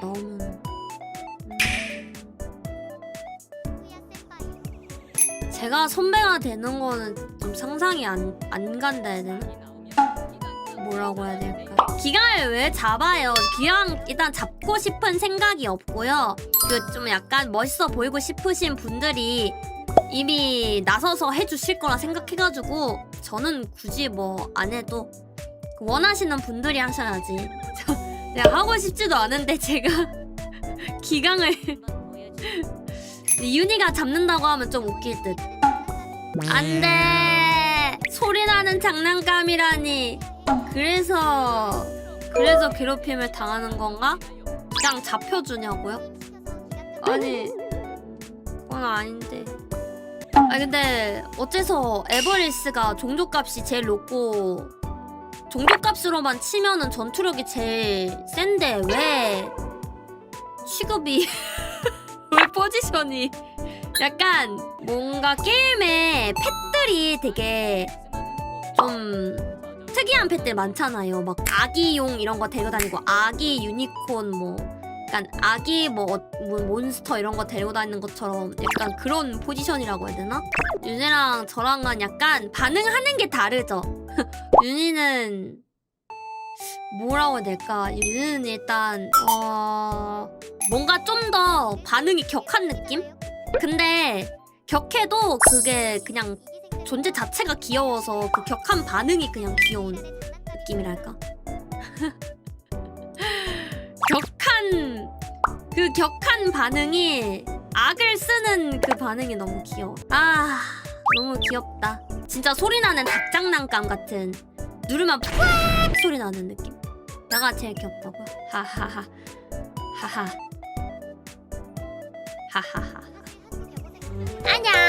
나오면 음. 제가 선배가 되는 거는 좀 상상이 안, 안 간다 해야 되나? 뭐라고 해야 될까? 기강을 왜 잡아요? 기강 일단 잡고 싶은 생각이 없고요. 그 좀 약간 멋있어 보이고 싶으신 분들이 이미 나서서 해주실 거라 생각해가지고 저는 굳이 뭐 안 해도 원하시는 분들이 하셔야지. 저 제가 하고 싶지도 않은데 제가 기강을 윤희가 잡는다고 하면 좀 웃길 듯. 안돼 소리 나는 장난감이라니. 그래서 그래서 괴롭힘을 당하는 건가? 그냥 잡혀주냐고요? 아니 그건 아닌데. 아 근데 어째서 에버리스가 종족값이 제일 높고 종족값으로만 치면은 전투력이 제일 센데 왜 취급이 왜 포지션이 약간 뭔가 게임에 펫들이 되게 좀 특이한 펫들 많잖아요. 막 아기용 이런 거 데리고 다니고 아기 유니콘 뭐 약간 아기 뭐, 어- 뭐 몬스터 이런 거 데리고 다니는 것처럼 약간 그런 포지션이라고 해야 되나? 윤희랑 저랑은 약간 반응하는 게 다르죠. 윤희는 뭐라고 해야 될까? 윤희는 일단 어 뭔가 좀 더 반응이 격한 느낌? 근데 격해도 그게 그냥 존재 자체가 귀여워서 그 격한 반응이 그냥 귀여운 느낌이랄까? 격한 그 격한 반응이 악을 쓰는 그 반응이 너무 귀여워. 아 너무 귀엽다. 진짜 소리 나는 닭장난감 같은 누르면 푹 소리 나는 느낌. 내가 제일 귀엽다고. 하하하. 하하. 하하하. 안녕.